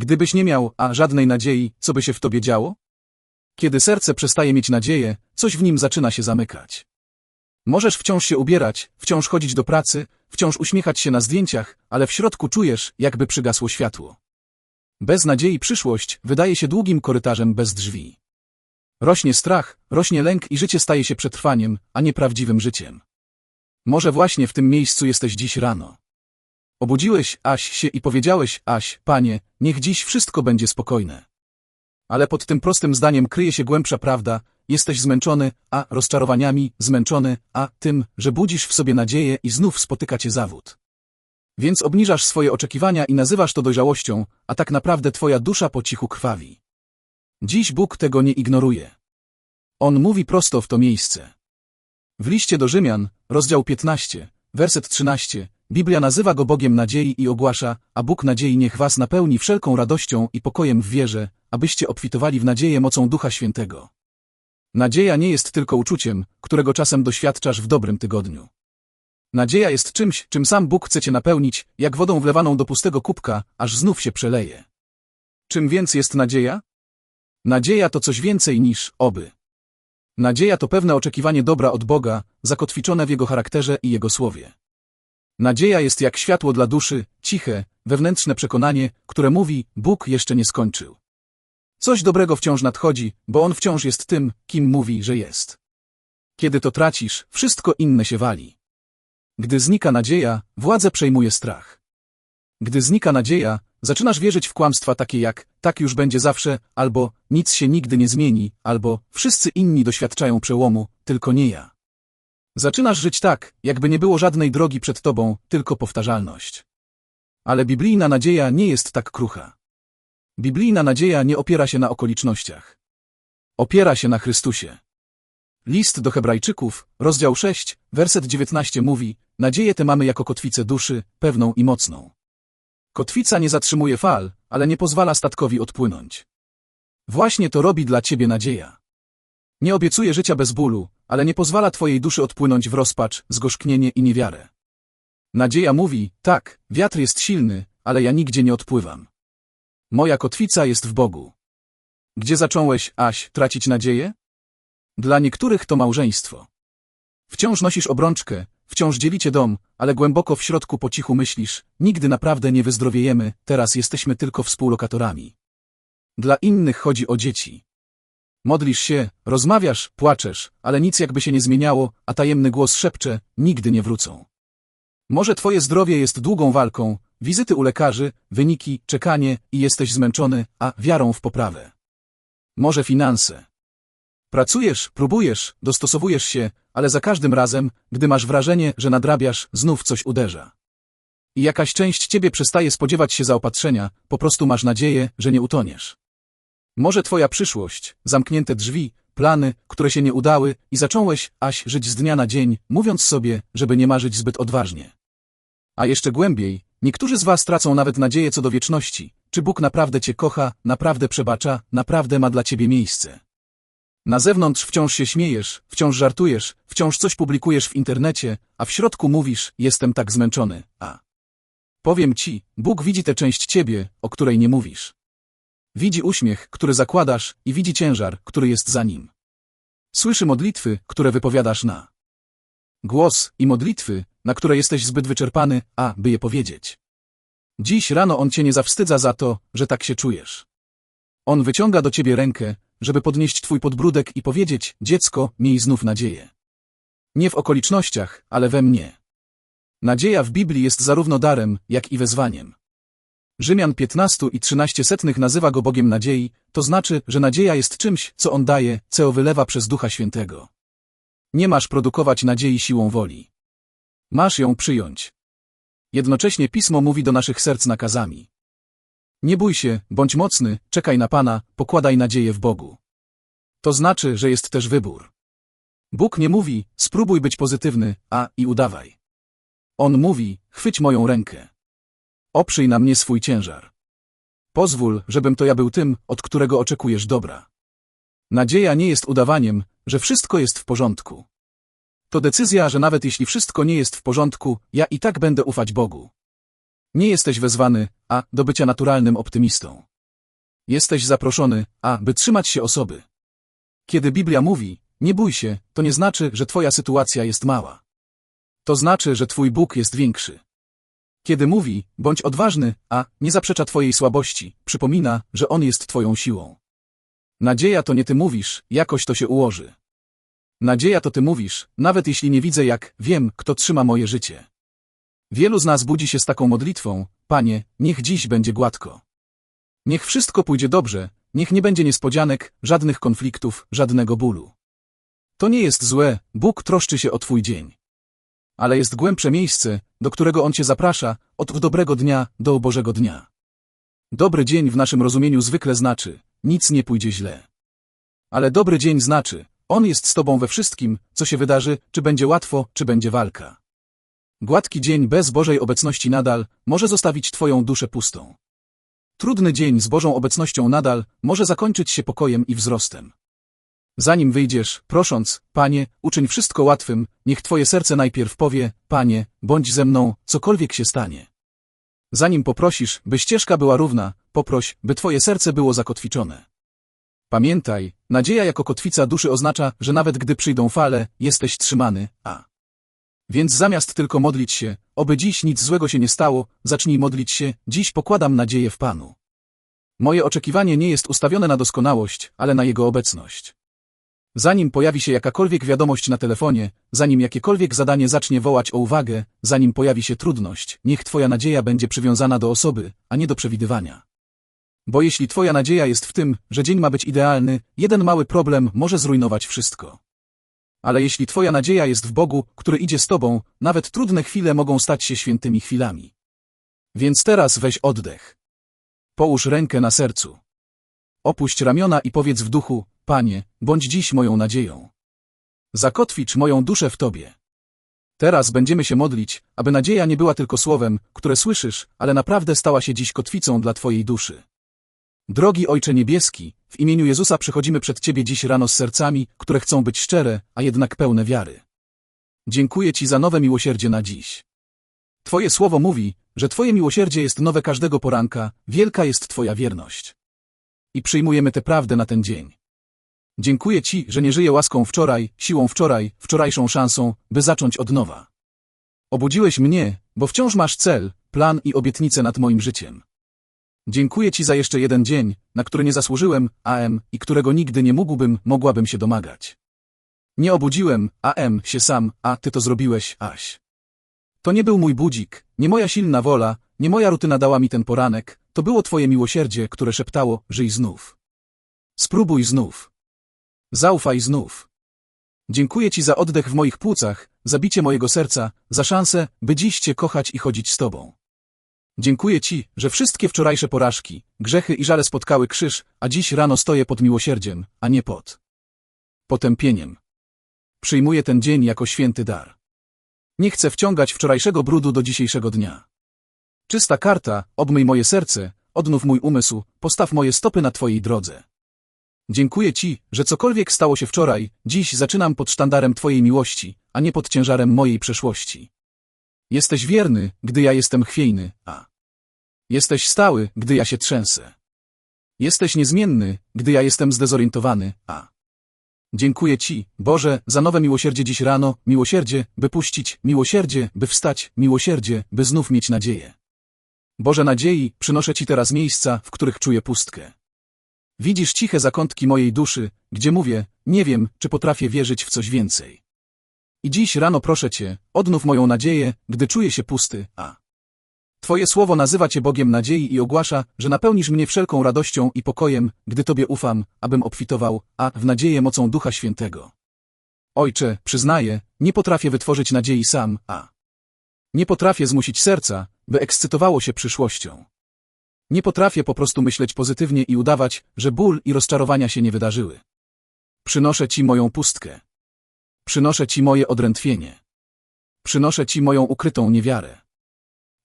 Gdybyś nie miał, a żadnej nadziei, co by się w tobie działo? Kiedy serce przestaje mieć nadzieję, coś w nim zaczyna się zamykać. Możesz wciąż się ubierać, wciąż chodzić do pracy, wciąż uśmiechać się na zdjęciach, ale w środku czujesz, jakby przygasło światło. Bez nadziei przyszłość wydaje się długim korytarzem bez drzwi. Rośnie strach, rośnie lęk i życie staje się przetrwaniem, a nie prawdziwym życiem. Może właśnie w tym miejscu jesteś dziś rano. Obudziłeś, Aś, się i powiedziałeś, Aś, panie, niech dziś wszystko będzie spokojne. Ale pod tym prostym zdaniem kryje się głębsza prawda, jesteś zmęczony, a rozczarowaniami, zmęczony, a tym, że budzisz w sobie nadzieję i znów spotyka cię zawód. Więc obniżasz swoje oczekiwania i nazywasz to dojrzałością, a tak naprawdę twoja dusza po cichu krwawi. Dziś Bóg tego nie ignoruje. On mówi prosto w to miejsce. W liście do Rzymian, rozdział 15, werset 13, Biblia nazywa go Bogiem nadziei i ogłasza, a Bóg nadziei niech was napełni wszelką radością i pokojem w wierze, abyście obfitowali w nadzieję mocą Ducha Świętego. Nadzieja nie jest tylko uczuciem, którego czasem doświadczasz w dobrym tygodniu. Nadzieja jest czymś, czym sam Bóg chce cię napełnić, jak wodą wlewaną do pustego kubka, aż znów się przeleje. Czym więc jest nadzieja? Nadzieja to coś więcej niż oby. Nadzieja to pewne oczekiwanie dobra od Boga, zakotwiczone w Jego charakterze i Jego słowie. Nadzieja jest jak światło dla duszy, ciche, wewnętrzne przekonanie, które mówi, Bóg jeszcze nie skończył. Coś dobrego wciąż nadchodzi, bo On wciąż jest tym, kim mówi, że jest. Kiedy to tracisz, wszystko inne się wali. Gdy znika nadzieja, władzę przejmuje strach. Gdy znika nadzieja, zaczynasz wierzyć w kłamstwa takie jak tak już będzie zawsze, albo nic się nigdy nie zmieni, albo wszyscy inni doświadczają przełomu, tylko nie ja. Zaczynasz żyć tak, jakby nie było żadnej drogi przed tobą, tylko powtarzalność. Ale biblijna nadzieja nie jest tak krucha. Biblijna nadzieja nie opiera się na okolicznościach. Opiera się na Chrystusie. List do Hebrajczyków, rozdział 6, werset 19 mówi, nadzieję tę mamy jako kotwicę duszy, pewną i mocną. Kotwica nie zatrzymuje fal, ale nie pozwala statkowi odpłynąć. Właśnie to robi dla ciebie nadzieja. Nie obiecuje życia bez bólu, ale nie pozwala twojej duszy odpłynąć w rozpacz, zgorzknienie i niewiarę. Nadzieja mówi, tak, wiatr jest silny, ale ja nigdzie nie odpływam. Moja kotwica jest w Bogu. Gdzie zacząłeś, Aś, tracić nadzieję? Dla niektórych to małżeństwo. Wciąż nosisz obrączkę, wciąż dzielicie dom, ale głęboko w środku po cichu myślisz, nigdy naprawdę nie wyzdrowiejemy, teraz jesteśmy tylko współlokatorami. Dla innych chodzi o dzieci. Modlisz się, rozmawiasz, płaczesz, ale nic jakby się nie zmieniało, a tajemny głos szepcze, nigdy nie wrócą. Może twoje zdrowie jest długą walką, wizyty u lekarzy, wyniki, czekanie i jesteś zmęczony, a wiarą w poprawę. Może finanse. Pracujesz, próbujesz, dostosowujesz się, ale za każdym razem, gdy masz wrażenie, że nadrabiasz, znów coś uderza. I jakaś część ciebie przestaje spodziewać się zaopatrzenia, po prostu masz nadzieję, że nie utoniesz. Może twoja przyszłość, zamknięte drzwi, plany, które się nie udały i zacząłeś, aś, żyć z dnia na dzień, mówiąc sobie, żeby nie marzyć zbyt odważnie. A jeszcze głębiej, niektórzy z was tracą nawet nadzieję co do wieczności, czy Bóg naprawdę cię kocha, naprawdę przebacza, naprawdę ma dla ciebie miejsce. Na zewnątrz wciąż się śmiejesz, wciąż żartujesz, wciąż coś publikujesz w internecie, a w środku mówisz, jestem tak zmęczony, a... Powiem ci, Bóg widzi tę część ciebie, o której nie mówisz. Widzi uśmiech, który zakładasz i widzi ciężar, który jest za nim. Słyszy modlitwy, które wypowiadasz na głos i modlitwy, na które jesteś zbyt wyczerpany, a by je powiedzieć. Dziś rano on cię nie zawstydza za to, że tak się czujesz. On wyciąga do ciebie rękę, żeby podnieść twój podbródek i powiedzieć, dziecko, miej znów nadzieję. Nie w okolicznościach, ale we mnie. Nadzieja w Biblii jest zarówno darem, jak i wezwaniem. Rzymian 15 i 13 setnych nazywa go Bogiem nadziei, to znaczy, że nadzieja jest czymś, co On daje, co wylewa przez Ducha Świętego. Nie masz produkować nadziei siłą woli. Masz ją przyjąć. Jednocześnie Pismo mówi do naszych serc nakazami. Nie bój się, bądź mocny, czekaj na Pana, pokładaj nadzieję w Bogu. To znaczy, że jest też wybór. Bóg nie mówi, spróbuj być pozytywny, a i udawaj. On mówi, chwyć moją rękę. Oprzyj na mnie swój ciężar. Pozwól, żebym to ja był tym, od którego oczekujesz dobra. Nadzieja nie jest udawaniem, że wszystko jest w porządku. To decyzja, że nawet jeśli wszystko nie jest w porządku, ja i tak będę ufać Bogu. Nie jesteś wezwany, a do bycia naturalnym optymistą. Jesteś zaproszony, aby trzymać się osoby. Kiedy Biblia mówi, nie bój się, to nie znaczy, że twoja sytuacja jest mała. To znaczy, że twój Bóg jest większy. Kiedy mówi, bądź odważny, a nie zaprzecza twojej słabości, przypomina, że On jest twoją siłą. Nadzieja to nie ty mówisz, jakoś to się ułoży. Nadzieja to ty mówisz, nawet jeśli nie widzę jak, wiem, kto trzyma moje życie. Wielu z nas budzi się z taką modlitwą, Panie, niech dziś będzie gładko. Niech wszystko pójdzie dobrze, niech nie będzie niespodzianek, żadnych konfliktów, żadnego bólu. To nie jest złe, Bóg troszczy się o twój dzień. Ale jest głębsze miejsce, do którego On cię zaprasza, od dobrego dnia do Bożego dnia. Dobry dzień w naszym rozumieniu zwykle znaczy, nic nie pójdzie źle. Ale dobry dzień znaczy, On jest z tobą we wszystkim, co się wydarzy, czy będzie łatwo, czy będzie walka. Gładki dzień bez Bożej obecności nadal może zostawić twoją duszę pustą. Trudny dzień z Bożą obecnością nadal może zakończyć się pokojem i wzrostem. Zanim wyjdziesz, prosząc, Panie, uczyń wszystko łatwym, niech Twoje serce najpierw powie, Panie, bądź ze mną, cokolwiek się stanie. Zanim poprosisz, by ścieżka była równa, poproś, by Twoje serce było zakotwiczone. Pamiętaj, nadzieja jako kotwica duszy oznacza, że nawet gdy przyjdą fale, jesteś trzymany, a. Więc zamiast tylko modlić się, oby dziś nic złego się nie stało, zacznij modlić się, dziś pokładam nadzieję w Panu. Moje oczekiwanie nie jest ustawione na doskonałość, ale na Jego obecność. Zanim pojawi się jakakolwiek wiadomość na telefonie, zanim jakiekolwiek zadanie zacznie wołać o uwagę, zanim pojawi się trudność, niech Twoja nadzieja będzie przywiązana do osoby, a nie do przewidywania. Bo jeśli Twoja nadzieja jest w tym, że dzień ma być idealny, jeden mały problem może zrujnować wszystko. Ale jeśli Twoja nadzieja jest w Bogu, który idzie z Tobą, nawet trudne chwile mogą stać się świętymi chwilami. Więc teraz weź oddech. Połóż rękę na sercu. Opuść ramiona i powiedz w duchu, Panie, bądź dziś moją nadzieją. Zakotwicz moją duszę w Tobie. Teraz będziemy się modlić, aby nadzieja nie była tylko słowem, które słyszysz, ale naprawdę stała się dziś kotwicą dla Twojej duszy. Drogi Ojcze Niebieski, w imieniu Jezusa przychodzimy przed Ciebie dziś rano z sercami, które chcą być szczere, a jednak pełne wiary. Dziękuję Ci za nowe miłosierdzie na dziś. Twoje słowo mówi, że Twoje miłosierdzie jest nowe każdego poranka, wielka jest Twoja wierność. I przyjmujemy tę prawdę na ten dzień. Dziękuję Ci, że nie żyję łaską wczoraj, siłą wczoraj, wczorajszą szansą, by zacząć od nowa. Obudziłeś mnie, bo wciąż masz cel, plan i obietnicę nad moim życiem. Dziękuję Ci za jeszcze jeden dzień, na który nie zasłużyłem, AM, i którego nigdy nie mógłbym, mogłabym się domagać. Nie obudziłem, AM, się sam, a Ty to zrobiłeś, Aś. To nie był mój budzik, nie moja silna wola, nie moja rutyna dała mi ten poranek, to było Twoje miłosierdzie, które szeptało, żyj znów. Spróbuj znów. Zaufaj znów. Dziękuję Ci za oddech w moich płucach, za bicie mojego serca, za szansę, by dziś Cię kochać i chodzić z Tobą. Dziękuję Ci, że wszystkie wczorajsze porażki, grzechy i żale spotkały krzyż, a dziś rano stoję pod miłosierdziem, a nie pod potępieniem. Przyjmuję ten dzień jako święty dar. Nie chcę wciągać wczorajszego brudu do dzisiejszego dnia. Czysta karta, obmyj moje serce, odnów mój umysł, postaw moje stopy na Twojej drodze. Dziękuję Ci, że cokolwiek stało się wczoraj, dziś zaczynam pod sztandarem Twojej miłości, a nie pod ciężarem mojej przeszłości. Jesteś wierny, gdy ja jestem chwiejny, a jesteś stały, gdy ja się trzęsę. Jesteś niezmienny, gdy ja jestem zdezorientowany, a Dziękuję Ci, Boże, za nowe miłosierdzie dziś rano, miłosierdzie, by puścić, miłosierdzie, by wstać, miłosierdzie, by znów mieć nadzieję. Boże nadziei, przynoszę Ci teraz miejsca, w których czuję pustkę. Widzisz ciche zakątki mojej duszy, gdzie mówię, nie wiem, czy potrafię wierzyć w coś więcej. I dziś rano proszę Cię, odnów moją nadzieję, gdy czuję się pusty, a Twoje słowo nazywa Cię Bogiem nadziei i ogłasza, że napełnisz mnie wszelką radością i pokojem, gdy Tobie ufam, abym obfitował, a w nadzieję mocą Ducha Świętego. Ojcze, przyznaję, nie potrafię wytworzyć nadziei sam, a nie potrafię zmusić serca, by ekscytowało się przyszłością. Nie potrafię po prostu myśleć pozytywnie i udawać, że ból i rozczarowania się nie wydarzyły. Przynoszę Ci moją pustkę. Przynoszę Ci moje odrętwienie. Przynoszę Ci moją ukrytą niewiarę.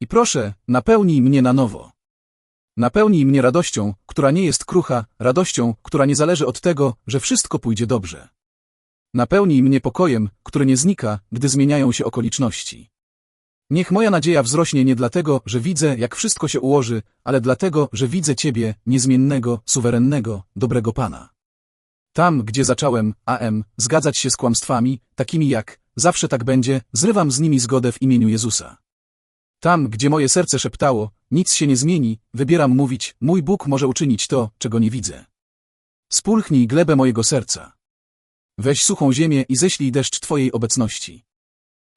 I proszę, napełnij mnie na nowo. Napełnij mnie radością, która nie jest krucha, radością, która nie zależy od tego, że wszystko pójdzie dobrze. Napełnij mnie pokojem, który nie znika, gdy zmieniają się okoliczności. Niech moja nadzieja wzrośnie nie dlatego, że widzę, jak wszystko się ułoży, ale dlatego, że widzę Ciebie, niezmiennego, suwerennego, dobrego Pana. Tam, gdzie zacząłem, AM, zgadzać się z kłamstwami, takimi jak, zawsze tak będzie, zrywam z nimi zgodę w imieniu Jezusa. Tam, gdzie moje serce szeptało, nic się nie zmieni, wybieram mówić, mój Bóg może uczynić to, czego nie widzę. Spulchnij glebę mojego serca. Weź suchą ziemię i ześlij deszcz Twojej obecności.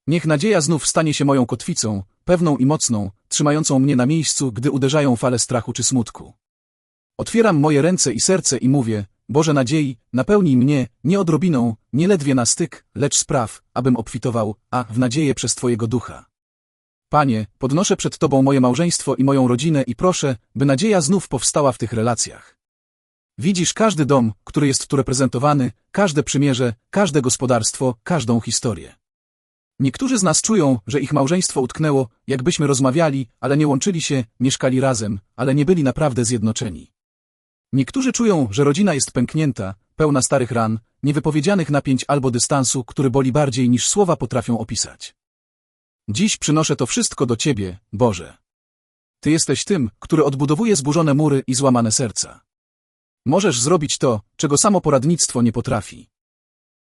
Niech nadzieja znów stanie się moją kotwicą, pewną i mocną, trzymającą mnie na miejscu, gdy uderzają fale strachu czy smutku. Otwieram moje ręce i serce i mówię, Boże nadziei, napełnij mnie, nie odrobiną, nie ledwie na styk, lecz spraw, abym obfitował, a w nadzieję przez Twojego ducha. Panie, podnoszę przed Tobą moje małżeństwo i moją rodzinę i proszę, by nadzieja znów powstała w tych relacjach. Widzisz każdy dom, który jest tu reprezentowany, każde przymierze, każde gospodarstwo, każdą historię. Niektórzy z nas czują, że ich małżeństwo utknęło, jakbyśmy rozmawiali, ale nie łączyli się, mieszkali razem, ale nie byli naprawdę zjednoczeni. Niektórzy czują, że rodzina jest pęknięta, pełna starych ran, niewypowiedzianych napięć albo dystansu, który boli bardziej niż słowa potrafią opisać. Dziś przynoszę to wszystko do Ciebie, Boże. Ty jesteś tym, który odbudowuje zburzone mury i złamane serca. Możesz zrobić to, czego samo poradnictwo nie potrafi.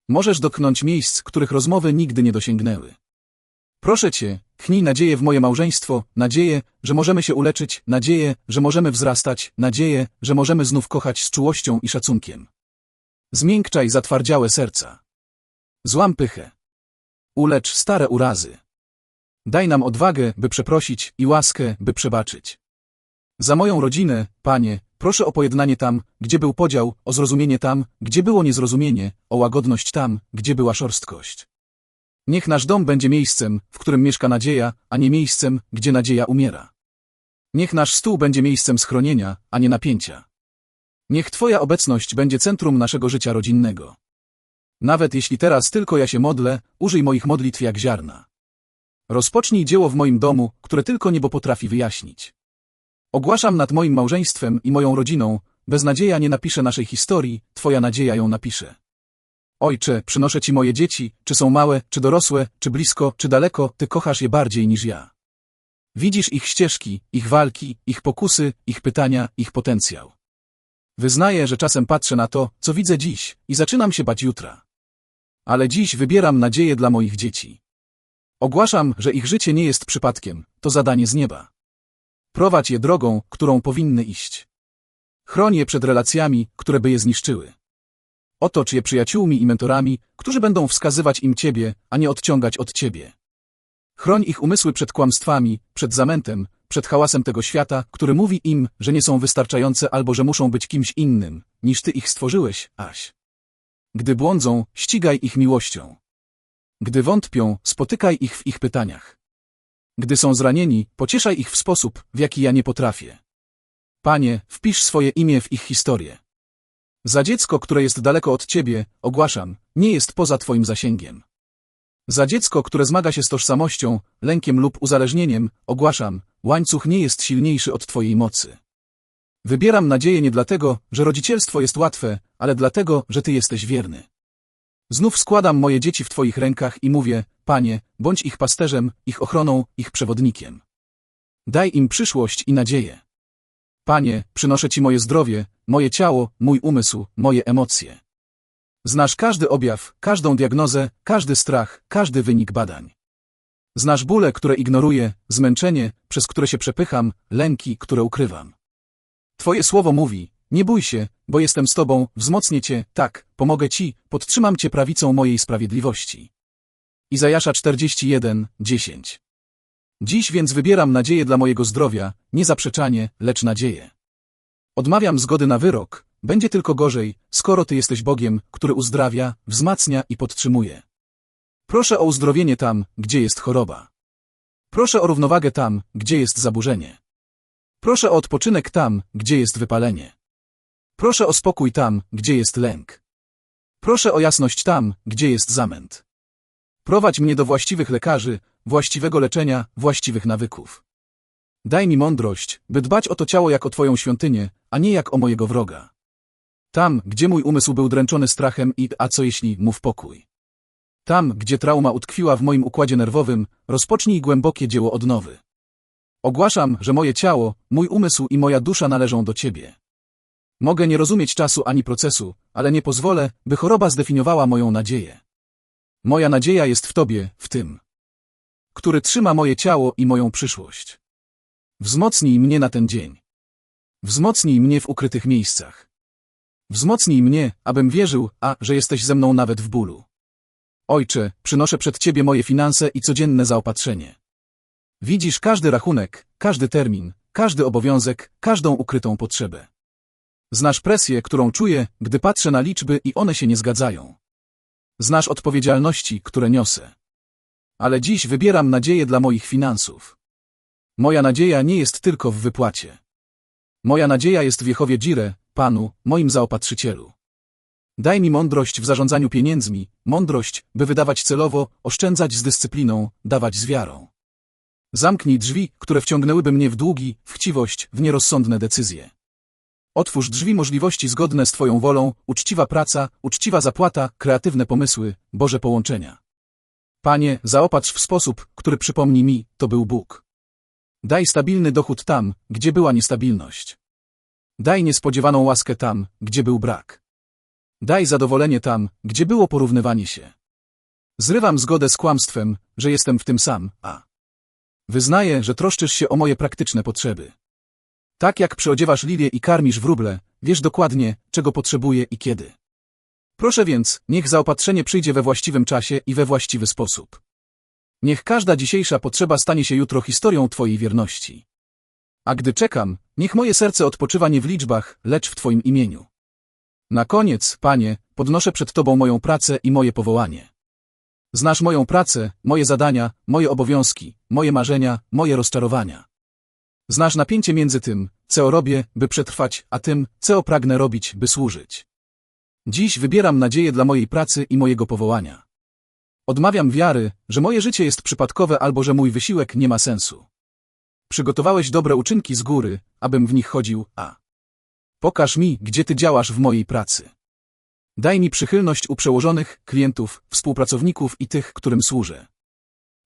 Możesz dotknąć miejsc, których rozmowy nigdy nie dosięgnęły. Proszę Cię, tchnij nadzieję w moje małżeństwo, nadzieję, że możemy się uleczyć, nadzieję, że możemy wzrastać, nadzieję, że możemy znów kochać z czułością i szacunkiem. Zmiękczaj zatwardziałe serca. Złam pychę. Ulecz stare urazy. Daj nam odwagę, by przeprosić i łaskę, by przebaczyć. Za moją rodzinę, Panie, proszę o pojednanie tam, gdzie był podział, o zrozumienie tam, gdzie było niezrozumienie, o łagodność tam, gdzie była szorstkość. Niech nasz dom będzie miejscem, w którym mieszka nadzieja, a nie miejscem, gdzie nadzieja umiera. Niech nasz stół będzie miejscem schronienia, a nie napięcia. Niech Twoja obecność będzie centrum naszego życia rodzinnego. Nawet jeśli teraz tylko ja się modlę, użyj moich modlitw jak ziarna. Rozpocznij dzieło w moim domu, które tylko niebo potrafi wyjaśnić. Ogłaszam nad moim małżeństwem i moją rodziną, bez nadzieja nie napisze naszej historii, Twoja nadzieja ją napisze. Ojcze, przynoszę Ci moje dzieci, czy są małe, czy dorosłe, czy blisko, czy daleko, Ty kochasz je bardziej niż ja. Widzisz ich ścieżki, ich walki, ich pokusy, ich pytania, ich potencjał. Wyznaję, że czasem patrzę na to, co widzę dziś i zaczynam się bać jutra. Ale dziś wybieram nadzieję dla moich dzieci. Ogłaszam, że ich życie nie jest przypadkiem, to zadanie z nieba. Prowadź je drogą, którą powinny iść. Chroń je przed relacjami, które by je zniszczyły. Otocz je przyjaciółmi i mentorami, którzy będą wskazywać im Ciebie, a nie odciągać od Ciebie. Chroń ich umysły przed kłamstwami, przed zamętem, przed hałasem tego świata, który mówi im, że nie są wystarczające albo że muszą być kimś innym, niż Ty ich stworzyłeś, Aś. Gdy błądzą, ścigaj ich miłością. Gdy wątpią, spotykaj ich w ich pytaniach. Gdy są zranieni, pocieszaj ich w sposób, w jaki ja nie potrafię. Panie, wpisz swoje imię w ich historię. Za dziecko, które jest daleko od Ciebie, ogłaszam, nie jest poza Twoim zasięgiem. Za dziecko, które zmaga się z tożsamością, lękiem lub uzależnieniem, ogłaszam, łańcuch nie jest silniejszy od Twojej mocy. Wybieram nadzieję nie dlatego, że rodzicielstwo jest łatwe, ale dlatego, że Ty jesteś wierny. Znów składam moje dzieci w Twoich rękach i mówię, Panie, bądź ich pasterzem, ich ochroną, ich przewodnikiem. Daj im przyszłość i nadzieję. Panie, przynoszę Ci moje zdrowie, moje ciało, mój umysł, moje emocje. Znasz każdy objaw, każdą diagnozę, każdy strach, każdy wynik badań. Znasz bóle, które ignoruję, zmęczenie, przez które się przepycham, lęki, które ukrywam. Twoje słowo mówi, nie bój się, bo jestem z Tobą, wzmocnię Cię, tak, pomogę Ci, podtrzymam Cię prawicą mojej sprawiedliwości. Izajasza 41, 10 Dziś więc wybieram nadzieję dla mojego zdrowia, nie zaprzeczanie, lecz nadzieję. Odmawiam zgody na wyrok, będzie tylko gorzej, skoro Ty jesteś Bogiem, który uzdrawia, wzmacnia i podtrzymuje. Proszę o uzdrowienie tam, gdzie jest choroba. Proszę o równowagę tam, gdzie jest zaburzenie. Proszę o odpoczynek tam, gdzie jest wypalenie. Proszę o spokój tam, gdzie jest lęk. Proszę o jasność tam, gdzie jest zamęt. Prowadź mnie do właściwych lekarzy, właściwego leczenia, właściwych nawyków. Daj mi mądrość, by dbać o to ciało jak o Twoją świątynię, a nie jak o mojego wroga. Tam, gdzie mój umysł był dręczony strachem i a co jeśli mów pokój. Tam, gdzie trauma utkwiła w moim układzie nerwowym, rozpocznij głębokie dzieło odnowy. Ogłaszam, że moje ciało, mój umysł i moja dusza należą do Ciebie. Mogę nie rozumieć czasu ani procesu, ale nie pozwolę, by choroba zdefiniowała moją nadzieję. Moja nadzieja jest w Tobie, w tym, który trzyma moje ciało i moją przyszłość. Wzmocnij mnie na ten dzień. Wzmocnij mnie w ukrytych miejscach. Wzmocnij mnie, abym wierzył, a że jesteś ze mną nawet w bólu. Ojcze, przynoszę przed Ciebie moje finanse i codzienne zaopatrzenie. Widzisz każdy rachunek, każdy termin, każdy obowiązek, każdą ukrytą potrzebę. Znasz presję, którą czuję, gdy patrzę na liczby i one się nie zgadzają. Znasz odpowiedzialności, które niosę. Ale dziś wybieram nadzieję dla moich finansów. Moja nadzieja nie jest tylko w wypłacie. Moja nadzieja jest w Jehowie Jireh, Panu, moim zaopatrzycielu. Daj mi mądrość w zarządzaniu pieniędzmi, mądrość, by wydawać celowo, oszczędzać z dyscypliną, dawać z wiarą. Zamknij drzwi, które wciągnęłyby mnie w długi, w chciwość, w nierozsądne decyzje. Otwórz drzwi możliwości zgodne z Twoją wolą, uczciwa praca, uczciwa zapłata, kreatywne pomysły, Boże połączenia. Panie, zaopatrz w sposób, który przypomni mi, to był Bóg. Daj stabilny dochód tam, gdzie była niestabilność. Daj niespodziewaną łaskę tam, gdzie był brak. Daj zadowolenie tam, gdzie było porównywanie się. Zrywam zgodę z kłamstwem, że jestem w tym sam, a wyznaję, że troszczysz się o moje praktyczne potrzeby. Tak jak przyodziewasz lilię i karmisz wróble, wiesz dokładnie, czego potrzebuję i kiedy. Proszę więc, niech zaopatrzenie przyjdzie we właściwym czasie i we właściwy sposób. Niech każda dzisiejsza potrzeba stanie się jutro historią Twojej wierności. A gdy czekam, niech moje serce odpoczywa nie w liczbach, lecz w Twoim imieniu. Na koniec, Panie, podnoszę przed Tobą moją pracę i moje powołanie. Znasz moją pracę, moje zadania, moje obowiązki, moje marzenia, moje rozczarowania. Znasz napięcie między tym, co robię, by przetrwać, a tym, co pragnę robić, by służyć. Dziś wybieram nadzieję dla mojej pracy i mojego powołania. Odmawiam wiary, że moje życie jest przypadkowe albo że mój wysiłek nie ma sensu. Przygotowałeś dobre uczynki z góry, abym w nich chodził, a pokaż mi, gdzie ty działasz w mojej pracy. Daj mi przychylność u przełożonych, klientów, współpracowników i tych, którym służę.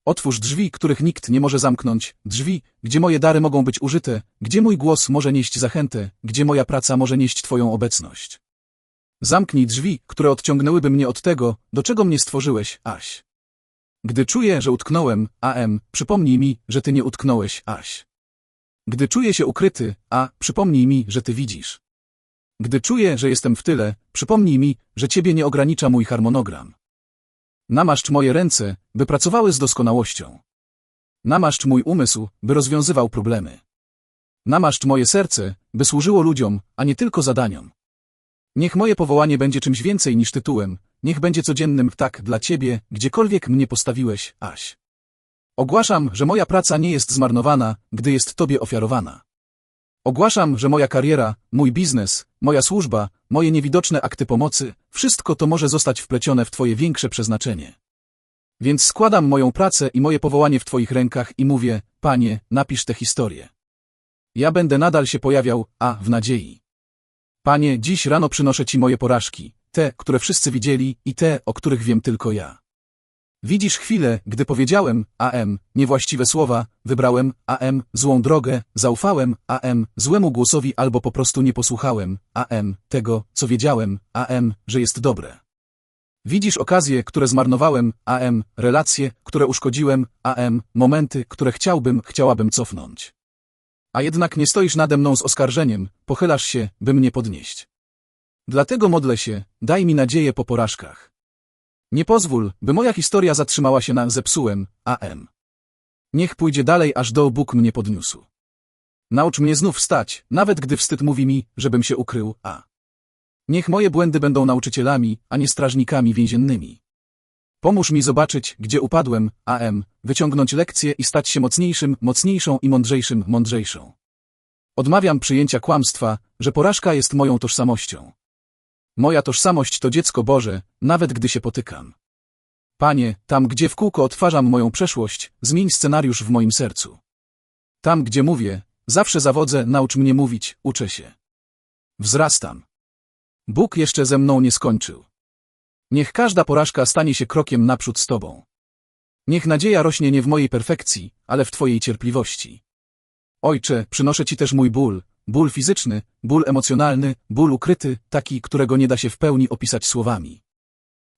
Otwórz drzwi, których nikt nie może zamknąć, drzwi, gdzie moje dary mogą być użyte, gdzie mój głos może nieść zachętę, gdzie moja praca może nieść Twoją obecność. Zamknij drzwi, które odciągnęłyby mnie od tego, do czego mnie stworzyłeś, Aś. Gdy czuję, że utknąłem, AM, przypomnij mi, że Ty nie utknąłeś, Aś. Gdy czuję się ukryty, A, przypomnij mi, że Ty widzisz. Gdy czuję, że jestem w tyle, przypomnij mi, że Ciebie nie ogranicza mój harmonogram. Namaszcz moje ręce, by pracowały z doskonałością. Namaszcz mój umysł, by rozwiązywał problemy. Namaszcz moje serce, by służyło ludziom, a nie tylko zadaniom. Niech moje powołanie będzie czymś więcej niż tytułem, niech będzie codziennym tak dla Ciebie, gdziekolwiek mnie postawiłeś, Aś. Ogłaszam, że moja praca nie jest zmarnowana, gdy jest Tobie ofiarowana. Ogłaszam, że moja kariera, mój biznes, moja służba, moje niewidoczne akty pomocy, wszystko to może zostać wplecione w Twoje większe przeznaczenie. Więc składam moją pracę i moje powołanie w Twoich rękach i mówię, Panie, napisz tę historię. Ja będę nadal się pojawiał, a w nadziei. Panie, dziś rano przynoszę Ci moje porażki, te, które wszyscy widzieli i te, o których wiem tylko ja. Widzisz chwilę, gdy powiedziałem, AM, niewłaściwe słowa, wybrałem, AM, złą drogę, zaufałem, AM, złemu głosowi albo po prostu nie posłuchałem, AM, tego, co wiedziałem, AM, że jest dobre. Widzisz okazje, które zmarnowałem, AM, relacje, które uszkodziłem, AM, momenty, które chciałbym, chciałabym cofnąć. A jednak nie stoisz nade mną z oskarżeniem, pochylasz się, by mnie podnieść. Dlatego modlę się, daj mi nadzieję po porażkach. Nie pozwól, by moja historia zatrzymała się na zepsułem, AM. Niech pójdzie dalej, aż do Bóg mnie podniósł. Naucz mnie znów wstać, nawet gdy wstyd mówi mi, żebym się ukrył, a. Niech moje błędy będą nauczycielami, a nie strażnikami więziennymi. Pomóż mi zobaczyć, gdzie upadłem, AM, wyciągnąć lekcje i stać się mocniejszym, mocniejszą i mądrzejszym, mądrzejszą. Odmawiam przyjęcia kłamstwa, że porażka jest moją tożsamością. Moja tożsamość to dziecko Boże, nawet gdy się potykam. Panie, tam gdzie w kółko odtwarzam moją przeszłość, zmień scenariusz w moim sercu. Tam gdzie mówię, zawsze zawodzę, naucz mnie mówić, uczę się. Wzrastam. Bóg jeszcze ze mną nie skończył. Niech każda porażka stanie się krokiem naprzód z Tobą. Niech nadzieja rośnie nie w mojej perfekcji, ale w Twojej cierpliwości. Ojcze, przynoszę Ci też mój ból, ból fizyczny, ból emocjonalny, ból ukryty, taki, którego nie da się w pełni opisać słowami.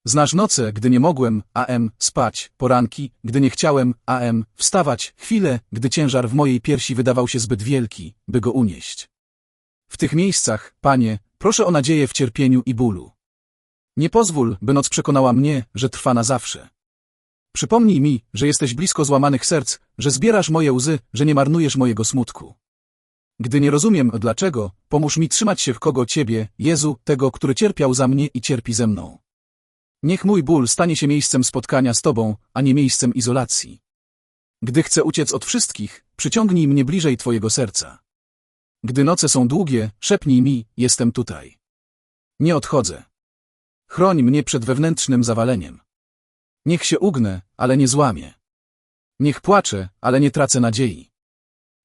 Znasz noce, gdy nie mogłem, am, spać, poranki, gdy nie chciałem, am, wstawać, chwile, gdy ciężar w mojej piersi wydawał się zbyt wielki, by go unieść. W tych miejscach, Panie, proszę o nadzieję w cierpieniu i bólu. Nie pozwól, by noc przekonała mnie, że trwa na zawsze. Przypomnij mi, że jesteś blisko złamanych serc, że zbierasz moje łzy, że nie marnujesz mojego smutku. Gdy nie rozumiem dlaczego, pomóż mi trzymać się w kogo Ciebie, Jezu, tego, który cierpiał za mnie i cierpi ze mną. Niech mój ból stanie się miejscem spotkania z Tobą, a nie miejscem izolacji. Gdy chcę uciec od wszystkich, przyciągnij mnie bliżej Twojego serca. Gdy noce są długie, szepnij mi, jestem tutaj. Nie odchodzę. Chroń mnie przed wewnętrznym zawaleniem. Niech się ugnę, ale nie złamię. Niech płaczę, ale nie tracę nadziei.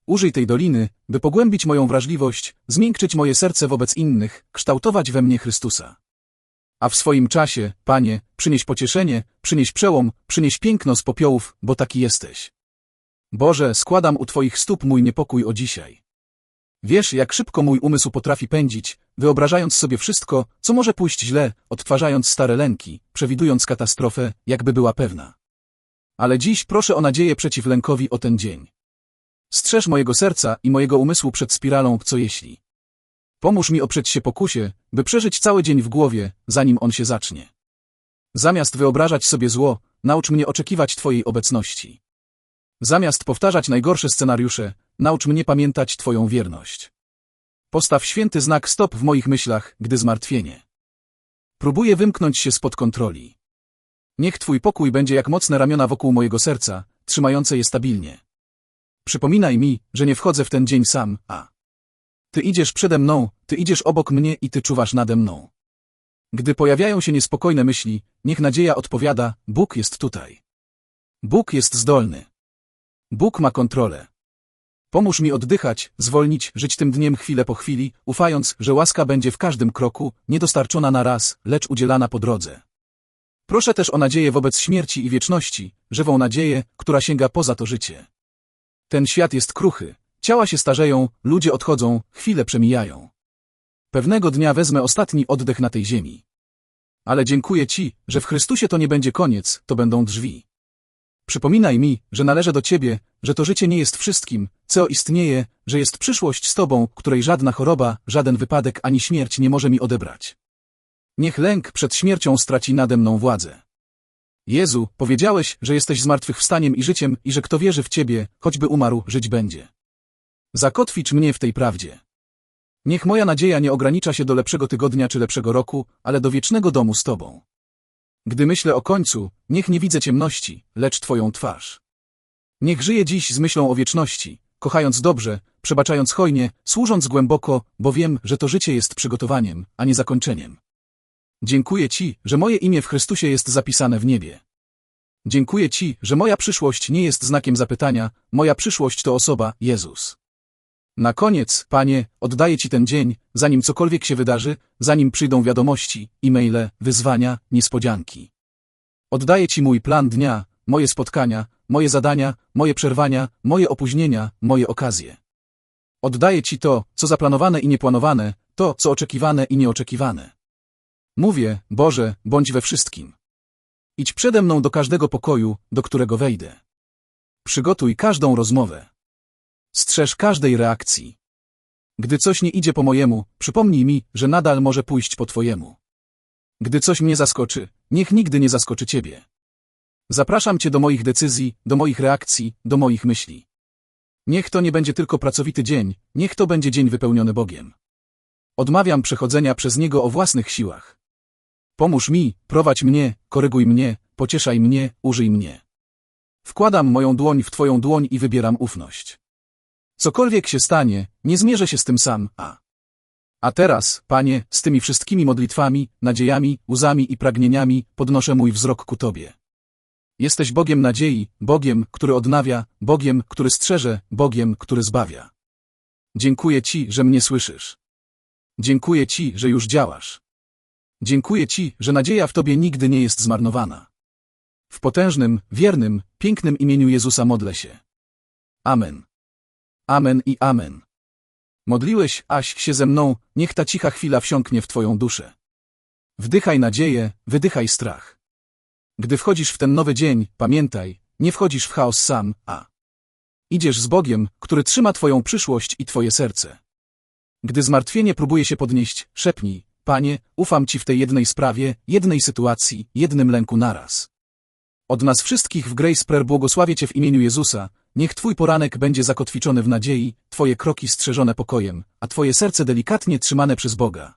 Użyj tej doliny, by pogłębić moją wrażliwość, zmiękczyć moje serce wobec innych, kształtować we mnie Chrystusa. A w swoim czasie, Panie, przynieś pocieszenie, przynieś przełom, przynieś piękno z popiołów, bo taki jesteś. Boże, składam u Twoich stóp mój niepokój o dzisiaj. Wiesz, jak szybko mój umysł potrafi pędzić, wyobrażając sobie wszystko, co może pójść źle, odtwarzając stare lęki, przewidując katastrofę, jakby była pewna. Ale dziś proszę o nadzieję przeciw lękowi o ten dzień. Strzeż mojego serca i mojego umysłu przed spiralą co jeśli. Pomóż mi oprzeć się pokusie, by przeżyć cały dzień w głowie, zanim on się zacznie. Zamiast wyobrażać sobie zło, naucz mnie oczekiwać Twojej obecności. Zamiast powtarzać najgorsze scenariusze, naucz mnie pamiętać Twoją wierność. Postaw święty znak stop w moich myślach, gdy zmartwienie. Próbuję wymknąć się spod kontroli. Niech Twój pokój będzie jak mocne ramiona wokół mojego serca, trzymające je stabilnie. Przypominaj mi, że nie wchodzę w ten dzień sam, a Ty idziesz przede mną, Ty idziesz obok mnie i Ty czuwasz nade mną. Gdy pojawiają się niespokojne myśli, niech nadzieja odpowiada, Bóg jest tutaj. Bóg jest zdolny. Bóg ma kontrolę. Pomóż mi oddychać, zwolnić, żyć tym dniem chwilę po chwili, ufając, że łaska będzie w każdym kroku, nie dostarczona na raz, lecz udzielana po drodze. Proszę też o nadzieję wobec śmierci i wieczności, żywą nadzieję, która sięga poza to życie. Ten świat jest kruchy, ciała się starzeją, ludzie odchodzą, chwile przemijają. Pewnego dnia wezmę ostatni oddech na tej ziemi. Ale dziękuję Ci, że w Chrystusie to nie będzie koniec, to będą drzwi. Przypominaj mi, że należę do Ciebie, że to życie nie jest wszystkim, co istnieje, że jest przyszłość z Tobą, której żadna choroba, żaden wypadek ani śmierć nie może mi odebrać. Niech lęk przed śmiercią straci nade mną władzę. Jezu, powiedziałeś, że jesteś zmartwychwstaniem i życiem i że kto wierzy w Ciebie, choćby umarł, żyć będzie. Zakotwicz mnie w tej prawdzie. Niech moja nadzieja nie ogranicza się do lepszego tygodnia czy lepszego roku, ale do wiecznego domu z Tobą. Gdy myślę o końcu, niech nie widzę ciemności, lecz Twoją twarz. Niech żyję dziś z myślą o wieczności, kochając dobrze, przebaczając hojnie, służąc głęboko, bo wiem, że to życie jest przygotowaniem, a nie zakończeniem. Dziękuję Ci, że moje imię w Chrystusie jest zapisane w niebie. Dziękuję Ci, że moja przyszłość nie jest znakiem zapytania, moja przyszłość to osoba, Jezus. Na koniec, Panie, oddaję Ci ten dzień, zanim cokolwiek się wydarzy, zanim przyjdą wiadomości, e-maile, wyzwania, niespodzianki. Oddaję Ci mój plan dnia, moje spotkania, moje zadania, moje przerwania, moje opóźnienia, moje okazje. Oddaję Ci to, co zaplanowane i nieplanowane, to, co oczekiwane i nieoczekiwane. Mówię, Boże, bądź we wszystkim. Idź przede mną do każdego pokoju, do którego wejdę. Przygotuj każdą rozmowę. Strzeż każdej reakcji. Gdy coś nie idzie po mojemu, przypomnij mi, że nadal może pójść po Twojemu. Gdy coś mnie zaskoczy, niech nigdy nie zaskoczy Ciebie. Zapraszam Cię do moich decyzji, do moich reakcji, do moich myśli. Niech to nie będzie tylko pracowity dzień, niech to będzie dzień wypełniony Bogiem. Odmawiam przechodzenia przez Niego o własnych siłach. Pomóż mi, prowadź mnie, koryguj mnie, pocieszaj mnie, użyj mnie. Wkładam moją dłoń w Twoją dłoń i wybieram ufność. Cokolwiek się stanie, nie zmierzę się z tym sam, a... A teraz, Panie, z tymi wszystkimi modlitwami, nadziejami, łzami i pragnieniami, podnoszę mój wzrok ku Tobie. Jesteś Bogiem nadziei, Bogiem, który odnawia, Bogiem, który strzeże, Bogiem, który zbawia. Dziękuję Ci, że mnie słyszysz. Dziękuję Ci, że już działasz. Dziękuję Ci, że nadzieja w Tobie nigdy nie jest zmarnowana. W potężnym, wiernym, pięknym imieniu Jezusa modlę się. Amen. Amen i amen. Modliłeś, aś się ze mną, niech ta cicha chwila wsiąknie w Twoją duszę. Wdychaj nadzieję, wydychaj strach. Gdy wchodzisz w ten nowy dzień, pamiętaj, nie wchodzisz w chaos sam, a idziesz z Bogiem, który trzyma Twoją przyszłość i Twoje serce. Gdy zmartwienie próbuje się podnieść, szepnij, Panie, ufam Ci w tej jednej sprawie, jednej sytuacji, jednym lęku naraz. Od nas wszystkich w Grace Prayer błogosławię Cię w imieniu Jezusa, niech Twój poranek będzie zakotwiczony w nadziei, Twoje kroki strzeżone pokojem, a Twoje serce delikatnie trzymane przez Boga.